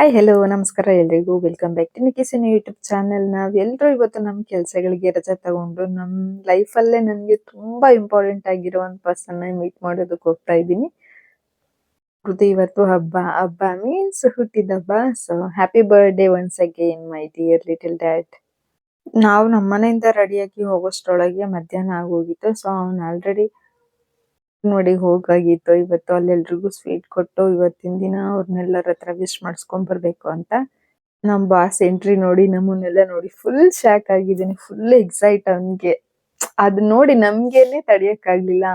Hi hello ನಮಸ್ಕಾರ ಎಲ್ರಿಗೂ. Welcome back to ನಿಕಿಸಿನ ಯೂಟ್ಯೂಬ್ ಚಾನೆಲ್ ನಾವೆಲ್ಲರೂ ಇವತ್ತು ನಮ್ಮ ಕೆಲಸಗಳಿಗೆ ರಜೆ ತಗೊಂಡು ನಮ್ಮ ಲೈಫಲ್ಲೇ ನನಗೆ ತುಂಬಾ ಇಂಪಾರ್ಟೆಂಟ್ ಆಗಿರೋ ಒಂದು ಪರ್ಸನ್ ಮೀಟ್ ಮಾಡೋದಕ್ಕೆ ಹೋಗ್ತಾ ಇದ್ದೀನಿ. ಕೃತಿ ಇವತ್ತು ಹಬ್ಬ. ಹಬ್ಬ ಮೀನ್ಸ್ ಹುಟ್ಟಿದ ಹಬ್ಬ. So happy birthday once again my dear little dad ನಾವು ನಮ್ಮ ಮನೆಯಿಂದ ರೆಡಿಯಾಗಿ ಹೋಗೋಷ್ಟರೊಳಗೆ ಮಧ್ಯಾಹ್ನ ಆಗೋಗಿತ್ತು. ಸೊ ಅವ್ನು ಆಲ್ರೆಡಿ ನೋಡಿ ಹೋಗಾಗಿತ್ತು, ಇವತ್ತು ಅಲ್ಲೆಲ್ರಿಗೂ ಸ್ವೀಟ್ ಕೊಟ್ಟು ಇವತ್ತಿನ ದಿನ ಅವ್ರನ್ನೆಲ್ಲರ ಹತ್ರ ವಿಶ್ ಮಾಡಿಸ್ಕೊಂಡ್ ಬರ್ಬೇಕು ಅಂತ ನಮ್ ಬಾಸ್ ಎಂಟ್ರಿ ನೋಡಿ, ನಮ್ಮನ್ನೆಲ್ಲ ನೋಡಿ ಫುಲ್ ಶಾಕ್ ಆಗಿದ್ದೀನಿ ಫುಲ್ ಎಕ್ಸೈಟ್ ಅವನ್ಗೆ. ಅದ್ ನೋಡಿ ನಮ್ಗೆನೆ ತಡಿಯಕ್ ಆಗ್ಲಿಲ್ಲ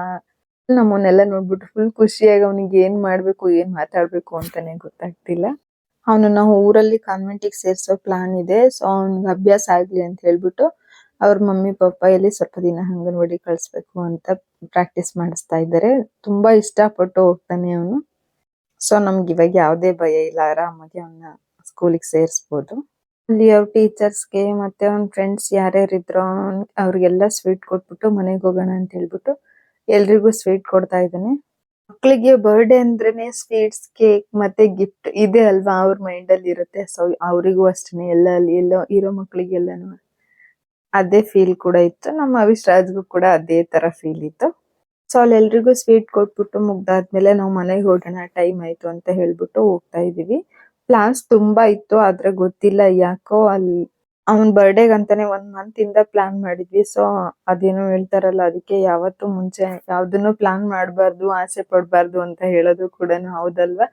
ನಮ್ಮನ್ನೆಲ್ಲ ನೋಡ್ಬಿಟ್ಟು ಫುಲ್ ಖುಷಿಯಾಗಿ ಅವನಿಗೆ ಏನ್ ಮಾಡ್ಬೇಕು, ಏನ್ ಮಾತಾಡ್ಬೇಕು ಅಂತಾನೆ ಗೊತ್ತಾಗ್ತಿಲ್ಲ. ಅವನನ್ನ ಊರಲ್ಲಿ ಕಾನ್ವೆಂಟಿಗೆ ಸೇರ್ಸೋ ಪ್ಲಾನ್ ಇದೆ. ಸೊ ಅವ್ನಿಗೆ ಅಭ್ಯಾಸ ಆಗ್ಲಿ ಅಂತ ಹೇಳ್ಬಿಟ್ಟು ಅವ್ರ ಮಮ್ಮಿ, ಪಪ್ಪ ಎಲ್ಲಿ ಸ್ವಲ್ಪ ದಿನ ಅಂಗನವಾಡಿ ಕಳಿಸ್ಬೇಕು ಅಂತ ಪ್ರಾಕ್ಟೀಸ್ ಮಾಡಿಸ್ತಾ ಇದ್ದಾರೆ. ತುಂಬಾ ಇಷ್ಟಪಟ್ಟು ಹೋಗ್ತಾನೆ ಅವನು. ಸೊ ನಮ್ಗೆ ಇವಾಗ ಯಾವುದೇ ಭಯ ಇಲ್ಲ. ಆರಾಮಾಗಿ ಅವನ್ನ ಸ್ಕೂಲಿಗೆ ಸೇರಿಸ್ಬೋದು. ಅಲ್ಲಿ ಅವ್ರ ಟೀಚರ್ಸ್ಗೆ ಮತ್ತೆ ಅವ್ನ ಫ್ರೆಂಡ್ಸ್ ಯಾರ್ಯಾರು ಇದ್ರೋ ಅವ್ರಿಗೆಲ್ಲ ಸ್ವೀಟ್ ಕೊಟ್ಬಿಟ್ಟು ಮನೆಗೆ ಹೋಗೋಣ ಅಂತ ಹೇಳ್ಬಿಟ್ಟು ಎಲ್ರಿಗೂ ಸ್ವೀಟ್ ಕೊಡ್ತಾ ಇದ್ದಾನೆ. ಮಕ್ಕಳಿಗೆ ಬರ್ಡೇ ಅಂದ್ರೆ ಸ್ವೀಟ್ಸ್ ಕೇಕ್ ಮತ್ತೆ ಗಿಫ್ಟ್ ಇದೆ ಅಲ್ವಾ? ಅವ್ರ ಮೈಂಡ್ ಅಲ್ಲಿ ಇರುತ್ತೆ ಸೊ ಅವರಿಗೂ ಅಷ್ಟೇ ಎಲ್ಲ ಅಲ್ಲಿ ಎಲ್ಲೋ ಇರೋ ಮಕ್ಕಳಿಗೆಲ್ಲನೂ ಅದೇ ಫೀಲ್ ಕೂಡ ಇತ್ತು. ನಮ್ಮ ಅವಿಶ್ರಾಜ್ಗೂ ಕೂಡ ಅದೇ ತರ ಫೀಲ್ ಇತ್ತು. ಸೊ ಅಲ್ಲಿ ಎಲ್ರಿಗೂ ಸ್ವೀಟ್ ಕೊಟ್ಬಿಟ್ಟು ಮುಗ್ದಾದ್ಮೇಲೆ ನಾವು ಮನೆಗೆ ಹೋಗೋಣ ಟೈಮ್ ಆಯ್ತು ಅಂತ ಹೇಳ್ಬಿಟ್ಟು ಹೋಗ್ತಾ ಇದೀವಿ ಪ್ಲಾನ್ಸ್ ತುಂಬಾ ಇತ್ತು, ಆದ್ರೆ ಗೊತ್ತಿಲ್ಲ ಯಾಕೋ ಅಲ್ಲಿ ಅವನ್ ಬರ್ಡೇಗ್ ಅಂತಾನೆ ಒಂದ್ ಮಂತ್ ಇಂದ ಪ್ಲಾನ್ ಮಾಡಿದ್ವಿ. ಸೊ ಅದೇನು ಹೇಳ್ತಾರಲ್ಲ, ಅದಕ್ಕೆ ಯಾವತ್ತೂ ಮುಂಚೆ ಯಾವ್ದನ್ನು ಪ್ಲಾನ್ ಮಾಡಬಾರ್ದು, ಆಸೆ ಪಡಬಾರ್ದು ಅಂತ ಹೇಳೋದು ಕೂಡ ಹೌದಲ್ವಾ?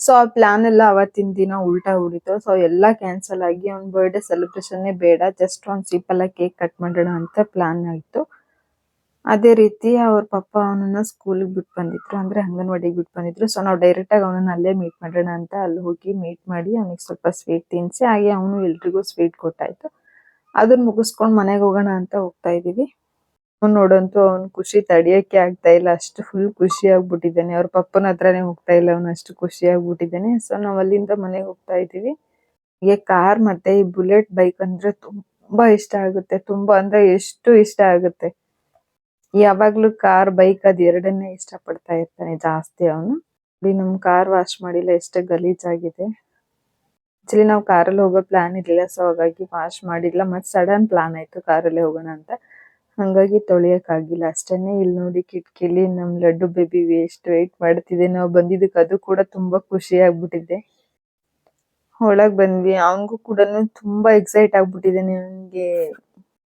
ಸೊ ಆ ಪ್ಲಾನ್ ಎಲ್ಲ ಅವತ್ತಿನ ದಿನ ಉಲ್ಟಾ ಹೊಡಿತು ಸೊ ಎಲ್ಲ ಕ್ಯಾನ್ಸಲ್ ಆಗಿ ಅವ್ನ ಬರ್ಡೇ ಸೆಲೆಬ್ರೇಷನ್ ಬೇಡ. ಜಸ್ಟ್ ಒಂದು ಸಿಂಪಲ್ ಆಗಿ ಕೇಕ್ ಕಟ್ ಮಾಡೋಣ ಅಂತ ಪ್ಲಾನ್ ಆಯಿತು. ಅದೇ ರೀತಿ ಅವ್ರ ಪಪ್ಪ ಅವನನ್ನ ಸ್ಕೂಲಿಗೆ ಬಿಟ್ಟು ಬಂದಿದ್ರು. ಅಂದ್ರೆ ಅಂಗನವಾಡಿಗೆ ಬಿಟ್ಟು ಬಂದಿದ್ರು. ಸೊ ನಾವು ಡೈರೆಕ್ಟ್ ಆಗಿ ಅವನನ್ನ ಅಲ್ಲೇ ಮೀಟ್ ಮಾಡೋಣ ಅಂತ ಅಲ್ಲಿ ಹೋಗಿ ಮೀಟ್ ಮಾಡಿ ಅವನಿಗೆ ಸ್ವಲ್ಪ ಸ್ವೀಟ್ ತಿನ್ಸಿ, ಹಾಗೆ ಅವನು ಎಲ್ರಿಗೂ ಸ್ವೀಟ್ ಕೊಟ್ಟಾಯ್ತು. ಅದನ್ನ ಮುಗಿಸ್ಕೊಂಡು ಮನೆಗೆ ಹೋಗೋಣ ಅಂತ ಹೋಗ್ತಾ ಇದೀವಿ. ಅವ್ನು ನೋಡಂತೂ ಅವ್ನ್ ಖುಷಿ ತಡಿಯಕ್ಕೆ ಆಗ್ತಾ ಇಲ್ಲ. ಅಷ್ಟು ಫುಲ್ ಖುಷಿ ಆಗ್ಬಿಟ್ಟಿದ್ದಾನೆ. ಅವ್ರ ಪಪ್ಪನ ಹತ್ರನೇ ಹೋಗ್ತಾ ಇಲ್ಲ. ಅವ್ನು ಅಷ್ಟು ಖುಷಿ ಆಗ್ಬಿಟ್ಟಿದ್ದಾನೆ. ಸೊ ನಾವ್ ಅಲ್ಲಿಂದ ಮನೆಗೆ ಹೋಗ್ತಾ ಇದೀವಿ ಹೀಗೆ ಕಾರ್ ಮತ್ತೆ ಈ ಬುಲೆಟ್ ಬೈಕ್ ಅಂದ್ರೆ ತುಂಬಾ ಇಷ್ಟ ಆಗುತ್ತೆ. ತುಂಬಾ ಅಂದ್ರೆ ಎಷ್ಟು ಇಷ್ಟ ಆಗುತ್ತೆ. ಯಾವಾಗ್ಲೂ ಕಾರ್, ಬೈಕ್ ಅದ್ ಎರಡನ್ನೇ ಇಷ್ಟ ಪಡ್ತಾ ಇರ್ತಾನೆ ಜಾಸ್ತಿ ಅವನು. ಇಲ್ಲಿ ನಮ್ ಕಾರ್ ವಾಶ್ ಮಾಡಿಲ್ಲ. ಎಷ್ಟು ಗಲೀಜ್ ಆಗಿದೆ. ಆಕ್ಚುಲಿ ನಾವು ಕಾರಲ್ಲಿ ಹೋಗೋ ಪ್ಲಾನ್ ಇರ್ಲಿಲ್ಲ. ಸೊ ಹಾಗಾಗಿ ವಾಶ್ ಮಾಡಿಲ್ಲ. ಮತ್ ಸಡನ್ ಪ್ಲಾನ್ ಆಯ್ತು ಕಾರಲ್ಲೇ ಹೋಗೋಣ ಅಂತ. ಹಂಗಾಗಿ ತೊಳಿಯಕ್ ಆಗಿಲ್ಲ ಅಷ್ಟೇನೆ ಇಲ್ಲಿ ನೋಡಿ ಕಿಟಕಿಲಿ ನಮ್ ಲಡ್ಡು ಬೇಬಿ ವೇಸ್ಟ್ ವೇಟ್ ಮಾಡ್ತಿದೆ. ನಾವ್ ಬಂದಿದ್ದಕ್ಕೆ ಅದು ಕೂಡ ತುಂಬಾ ಖುಷಿ ಆಗ್ಬಿಟ್ಟಿದೆ. ಒಳಗ್ ಬಂದ್ವಿ. ಅವನ್ಗೂ ಕೂಡ ತುಂಬಾ ಎಕ್ಸೈಟ್ ಆಗ್ಬಿಟ್ಟಿದ್ದಾನೆ ಅವನ್ಗೆ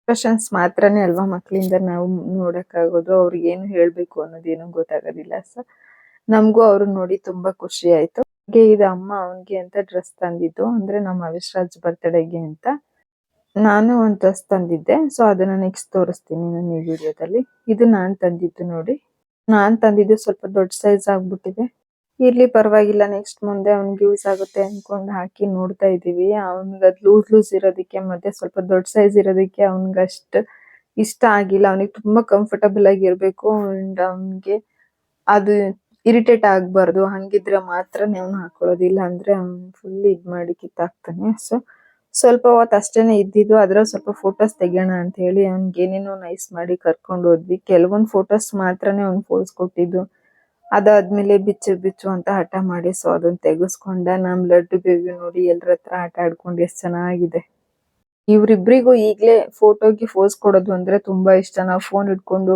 ಎಕ್ಸ್ಪ್ರೆಷನ್ಸ್ ಮಾತ್ರನೇ ಅಲ್ವಾ ಮಕ್ಕಳಿಂದ ನಾವು ನೋಡಕ್ ಆಗೋದು ಅವ್ರಿಗೆ ಏನು ಹೇಳ್ಬೇಕು ಅನ್ನೋದೇನು ಗೊತ್ತಾಗೋದಿಲ್ಲ ಸರ್ ನಮಗೂ ಅವ್ರು ನೋಡಿ ತುಂಬಾ ಖುಷಿ ಆಯ್ತು. ಹಾಗೆ ಇದು ಅಮ್ಮ ಅವನ್ಗೆ ಅಂತ ಡ್ರೆಸ್ ತಂದಿದ್ದು. ಅಂದ್ರೆ ನಮ್ಮ ಅವಿಶ್ರಾಜ್ ಬರ್ತ್ಡೇಗೆ ಅಂತ. ನಾನು ಒಂದು ಡ್ರೆಸ್ ತಂದಿದ್ದೆ. ಸೊ ಅದನ್ನ ನೆಕ್ಸ್ಟ್ ತೋರಿಸ್ತೀನಿ ನನ್ನ ಈ ವಿಡಿಯೋದಲ್ಲಿ. ಇದು ನಾನ್ ತಂದಿದ್ದು ನೋಡಿ. ನಾನ್ ತಂದಿದ್ದು ಸ್ವಲ್ಪ ದೊಡ್ಡ ಸೈಜ್ ಆಗ್ಬಿಟ್ಟಿದೆ. ಇರ್ಲಿ, ಪರವಾಗಿಲ್ಲ. ನೆಕ್ಸ್ಟ್ ಮುಂದೆ ಅವ್ನಿಗೆ ಯೂಸ್ ಆಗುತ್ತೆ ಅನ್ಕೊಂಡು ಹಾಕಿ ನೋಡ್ತಾ ಇದೀವಿ ಅವ್ನಿಗೆ ಅದು ಲೂಸ್ ಲೂಸ್ ಇರೋದಕ್ಕೆ ಮತ್ತೆ ಸ್ವಲ್ಪ ದೊಡ್ಡ ಸೈಜ್ ಇರೋದಕ್ಕೆ ಅವ್ನಿಗೆ ಅಷ್ಟು ಇಷ್ಟ ಆಗಿಲ್ಲ. ಅವನಿಗೆ ತುಂಬಾ ಕಂಫರ್ಟಬಲ್ ಇರ್ಬೇಕು ಅಂಡ್ ಅವನಿಗೆ ಅದು ಇರಿಟೇಟ್ ಆಗಬಾರ್ದು. ಹಂಗಿದ್ರೆ ಮಾತ್ರ ಅವ್ನು ಹಾಕೊಳ್ಳೋದಿಲ್ಲ ಅಂದ್ರೆ ಅವ್ನು ಫುಲ್ ಇದ್ ಮಾಡಿ ಕಿತ್ತಾಕ್ತಾನೆ. ಸೊ ಸ್ವಲ್ಪ ಹೊತ್ತು ಅಷ್ಟೇನೆ ಇದ್ದಿದ್ದು, ಅದ್ರಲ್ಲಿ ಸ್ವಲ್ಪ ಫೋಟೋಸ್ ತೆಗಿಯೋಣ ಅಂತ ಹೇಳಿ ಅವ್ನಿಗೆ ಏನೇನೋ ನೈಸ್ ಮಾಡಿ ಕರ್ಕೊಂಡು ಹೋದ್ವಿ. ಕೆಲವೊಂದು ಫೋಟೋಸ್ ಮಾತ್ರನೇ ಅವ್ನು ಫೋಸ್ ಕೊಟ್ಟಿದ್ದು. ಅದಾದ್ಮೇಲೆ ಬಿಚ್ಚು ಬಿಚ್ಚು ಅಂತ ಹಠ ಮಾಡಿ ಸೊ ಅದನ್ನ ತೆಗೆಸ್ಕೊಂಡ. ನಮ್ ಲಡ್ಡು ಬೇಬಿ ನೋಡಿ ಎಲ್ರ ಹತ್ರ ಆಟ ಆಡ್ಕೊಂಡು ಎಷ್ಟು ಚೆನ್ನಾಗಿದೆ. ಇವ್ರಿಬ್ರಿಗೂ ಈಗ್ಲೇ ಫೋಟೋಗೆ ಫೋಸ್ ಕೊಡೋದು ಅಂದ್ರೆ ತುಂಬಾ ಇಷ್ಟ. ನಾವು ಫೋನ್ ಇಟ್ಕೊಂಡು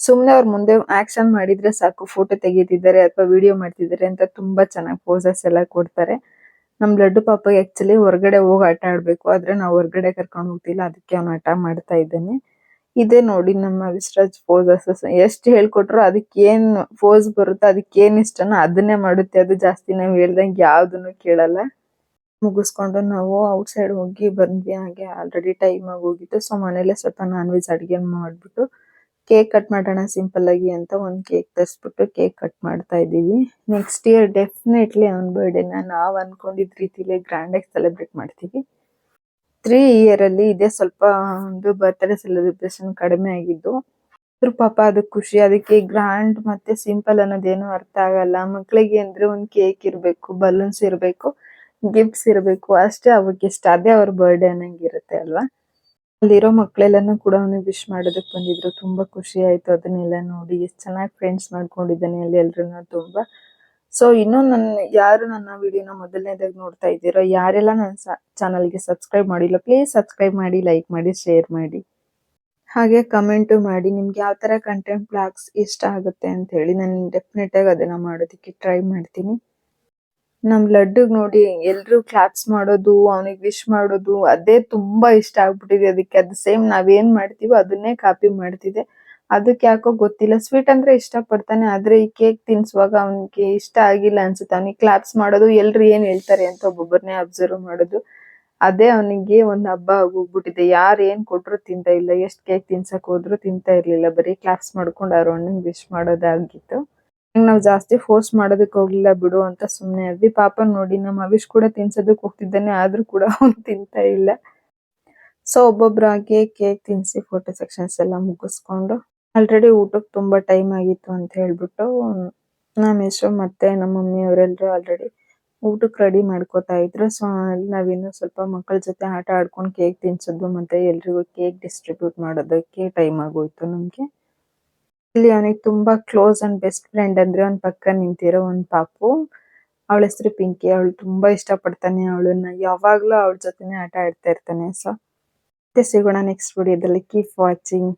ಸುಮ್ನೆ ಅವ್ರ ಮುಂದೆ ಆಕ್ಷನ್ ಮಾಡಿದ್ರೆ ಸಾಕು ಫೋಟೋ ತೆಗೀತಿದ್ದಾರೆ ಅಥವಾ ವಿಡಿಯೋ ಮಾಡ್ತಿದ್ದಾರೆ ಅಂತ ತುಂಬಾ ಚೆನ್ನಾಗಿ ಪೋಸಸ್ ಎಲ್ಲ ಕೊಡ್ತಾರೆ. ನಮ್ ಲಡ್ಡು ಪಾಪ ಆಕ್ಚುಲಿ ಹೊರಗಡೆ ಹೋಗಿ ಆಟ ಆಡ್ಬೇಕು. ಆದ್ರೆ ನಾವು ಹೊರಗಡೆ ಕರ್ಕೊಂಡು ಹೋಗ್ತಿಲ್ಲ. ಅದಕ್ಕೆ ಅವ್ನು ಆಟ ಮಾಡ್ತಾ ಇದ್ದಾನೆ. ಇದೆ ನೋಡಿ ನಮ್ಮ ವಿಶ್ರಾಜ್ ಪೋಸಸ್ ಎಷ್ಟು ಹೇಳ್ಕೊಟ್ರು ಅದಕ್ಕೆ ಏನ್ ಪೋಸ್ ಬರುತ್ತೋ ಅದಕ್ಕೆ ಏನ್ ಇಷ್ಟನೋ ಅದನ್ನೇ ಮಾಡುತ್ತೆ. ಅದು ಜಾಸ್ತಿ ನಾವ್ ಹೇಳ್ದಂಗೆ ಯಾವ್ದನ್ನು ಕೇಳಲ್ಲ. ಮುಗಿಸ್ಕೊಂಡು ನಾವು ಔಟ್ ಸೈಡ್ ಹೋಗಿ ಬಂದ್ವಿ. ಹಾಗೆ ಆಲ್ರೆಡಿ ಟೈಮ್ ಆಗಿ ಹೋಗಿತ್ತು. ಸೊ ಮನೇಲೆ ಸ್ವಲ್ಪ ನಾನ್ ವೆಜ್ ಅಡಿಗೆ ಮಾಡ್ಬಿಟ್ಟು ಕೇಕ್ ಕಟ್ ಮಾಡೋಣ ಸಿಂಪಲ್ ಆಗಿ ಅಂತ ಒಂದ್ ಕೇಕ್ ತರಿಸ್ಬಿಟ್ಟು ಕೇಕ್ ಕಟ್ ಮಾಡ್ತಾ ಇದ್ದೀವಿ. ನೆಕ್ಸ್ಟ್ ಇಯರ್ ಡೆಫಿನೆಟ್ಲಿ ಅವನ್ ಬರ್ಡೇನ ನಾವು ಅನ್ಕೊಂಡಿದ್ ರೀತಿಲಿ ಗ್ರ್ಯಾಂಡ್ ಆಗಿ ಸೆಲೆಬ್ರೇಟ್ ಮಾಡ್ತೀವಿ. ತ್ರೀ ಇಯರ್ ಅಲ್ಲಿ ಇದೆ ಸ್ವಲ್ಪ ಒಂದು ಬರ್ತ್ಡೇ ಸೆಲೆಬ್ರೇಷನ್ ಕಡಿಮೆ ಆಗಿದ್ದು. ಆದ್ರೂ ಪಾಪ ಅದಕ್ಕೆ ಖುಷಿ, ಅದಕ್ಕೆ ಗ್ರ್ಯಾಂಡ್ ಮತ್ತೆ ಸಿಂಪಲ್ ಅನ್ನೋದೇನು ಅರ್ಥ ಆಗಲ್ಲ. ಮಕ್ಳಿಗೆ ಅಂದ್ರೆ ಒಂದ್ ಕೇಕ್ ಇರ್ಬೇಕು ಬಲೂನ್ಸ್ ಇರ್ಬೇಕು ಗಿಫ್ಟ್ಸ್ ಇರಬೇಕು, ಅಷ್ಟೇ ಅವಕ್ಕೆ ಇಷ್ಟ. ಅದೇ ಅವ್ರ ಬರ್ಡೇ ಅನ್ನಂಗಿರುತ್ತೆ ಅಲ್ವಾ? ಅಲ್ಲಿರೋ ಮಕ್ಕಳೆಲ್ಲಾನು ಕೂಡ ಅವನಿಗೆ ವಿಶ್ ಮಾಡೋದಕ್ಕೆ ಬಂದಿದ್ರು. ತುಂಬಾ ಖುಷಿ ಆಯ್ತು ಅದನ್ನೆಲ್ಲ ನೋಡಿ. ಎಷ್ಟು ಚೆನ್ನಾಗಿ ಫ್ರೆಂಡ್ಸ್ ಮಾಡ್ಕೊಂಡಿದ್ದಾನೆ ಅಲ್ಲಿ ಎಲ್ರು ತುಂಬಾ. ಸೊ ಇನ್ನು ನನ್ನ ಯಾರು ನನ್ನ ವಿಡಿಯೋನ ಮೊದಲನೇದಾಗಿ ನೋಡ್ತಾ ಇದ್ದೀರೋ, ಯಾರೆಲ್ಲ ನನ್ನ ಚಾನಲ್ಗೆ ಸಬ್ಸ್ಕ್ರೈಬ್ ಮಾಡಿಲ್ಲ ಪ್ಲೀಸ್ ಸಬ್ಸ್ಕ್ರೈಬ್ ಮಾಡಿ ಲೈಕ್ ಮಾಡಿ ಶೇರ್ ಮಾಡಿ. ಹಾಗೆ ಕಮೆಂಟು ಮಾಡಿ, ನಿಮ್ಗೆ ಯಾವ ಥರ ಕಂಟೆಂಟ್ ಬ್ಲಾಗ್ಸ್ ಇಷ್ಟ ಆಗುತ್ತೆ ಅಂತ ಹೇಳಿ, ನಾನು ಡೆಫಿನೆಟ್ ಆಗಿ ಅದನ್ನ ಮಾಡೋದಕ್ಕೆ ಟ್ರೈ ಮಾಡ್ತೀನಿ. ನಮ್ ಲಡ್ಡುಗ್ ನೋಡಿ ಎಲ್ರು ಕ್ಲಾಪ್ಸ್ ಮಾಡೋದು, ಅವನಿಗೆ ವಿಶ್ ಮಾಡೋದು, ಅದೇ ತುಂಬಾ ಇಷ್ಟ ಆಗ್ಬಿಟ್ಟಿದೆ ಅದಕ್ಕೆ. ಅದು ಸೇಮ್ ನಾವೇನ್ ಮಾಡ್ತೀವೋ ಅದನ್ನೇ ಕಾಪಿ ಮಾಡ್ತಿದೆ. ಅದಕ್ಕೆ ಯಾಕೋ ಗೊತ್ತಿಲ್ಲ. ಸ್ವೀಟ್ ಅಂದ್ರೆ ಇಷ್ಟ ಪಡ್ತಾನೆ ಆದ್ರೆ ಈ ಕೇಕ್ ತಿನ್ಸುವಾಗ ಅವನಿಗೆ ಇಷ್ಟ ಆಗಿಲ್ಲ ಅನ್ಸುತ್ತೆ. ಅವನಿಗೆ ಕ್ಲಾಪ್ಸ್ ಮಾಡೋದು, ಎಲ್ರು ಏನ್ ಹೇಳ್ತಾರೆ ಅಂತ ಒಬ್ಬೊಬ್ಬರನ್ನೇ ಅಬ್ಸರ್ವ್ ಮಾಡೋದು. ಅದೇ ಅವನಿಗೆ ಒಂದ್ ಹಬ್ಬ ಆಗೋಗ್ಬಿಟ್ಟಿದೆ. ಯಾರು ಏನ್ ಕೊಟ್ರು ತಿಂತ ಇಲ್ಲ. ಎಷ್ಟ್ ಕೇಕ್ ತಿನ್ಸಕ್ ಹೋದ್ರು ತಿಂತಾ ಇರ್ಲಿಲ್ಲ. ಬರೀ ಕ್ಲಾಪ್ಸ್ ಮಾಡ್ಕೊಂಡು ಅವ್ರ ಅಣ್ಣನ್ ವಿಶ್ ಮಾಡೋದಾಗಿತ್ತು. ನಾವ್ ಜಾಸ್ತಿ ಫೋರ್ಸ್ ಮಾಡೋದಕ್ಕೆ ಹೋಗ್ಲಿಲ್ಲ ಬಿಡು ಅಂತ ಸುಮ್ನೆ ಅದ್ವಿ. ಪಾಪ ನೋಡಿ ನಮ್ಮ ಅವಿಶ್ ಕೂಡ ತಿನ್ಸೋದಕ್ ಹೋಗ್ತಿದ್ದಾನೆ, ಆದ್ರೂ ಕೂಡ ಅವ್ನು ತಿಂತಾ ಇಲ್ಲ. ಸೊ ಒಬ್ಬೊಬ್ರಾಗಿ ಕೇಕ್ ತಿನ್ಸಿ ಫೋಟೋ ಸೆಕ್ಷನ್ಸ್ ಎಲ್ಲ ಮುಗಿಸ್ಕೊಂಡು ಆಲ್ರೆಡಿ ಊಟಕ್ಕೆ ತುಂಬಾ ಟೈಮ್ ಆಗಿತ್ತು ಅಂತ ಹೇಳ್ಬಿಟ್ಟು ನಮ್ಮ ಹೆಸರು ಮತ್ತೆ ನಮ್ಮ ಮಮ್ಮಿ ಅವರೆಲ್ಲರೂ ಆಲ್ರೆಡಿ ಊಟಕ್ಕೆ ರೆಡಿ ಮಾಡ್ಕೋತಾ ಇದ್ರು. ಸೊ ನಾವಿನ್ನು ಸ್ವಲ್ಪ ಮಕ್ಕಳ ಜೊತೆ ಆಟ ಆಡ್ಕೊಂಡು ಕೇಕ್ ತಿನ್ಸೋದು ಮತ್ತೆ ಎಲ್ರಿಗೂ ಕೇಕ್ ಡಿಸ್ಟ್ರಿಬ್ಯೂಟ್ ಮಾಡೋದಕ್ಕೆ ಟೈಮ್ ಆಗೋಯ್ತು ನಮ್ಗೆ. ಇಲ್ಲಿ ಅವನಿಗೆ ತುಂಬಾ ಕ್ಲೋಸ್ ಅಂಡ್ ಬೆಸ್ಟ್ ಫ್ರೆಂಡ್ ಅಂದ್ರೆ ಅವ್ನ್ ಪಕ್ಕ ನಿಂತಿರೋ ಒಂದ್ ಪಾಪು. ಅವಳ ಹೆಸರು ಪಿಂಕಿ. ಅವಳು ತುಂಬಾ ಇಷ್ಟ ಪಡ್ತಾನೆ ಅವಳನ್ನ. ಯಾವಾಗ್ಲೂ ಅವಳ ಜೊತೆನೆ ಆಟ ಆಡ್ತಾ ಇರ್ತಾನೆ. ಸೊ ಮತ್ತೆ ಸಿಗೋಣ ನೆಕ್ಸ್ಟ್ ವಿಡಿಯೋದಲ್ಲಿ ಕೀಪ್ ವಾಚಿಂಗ್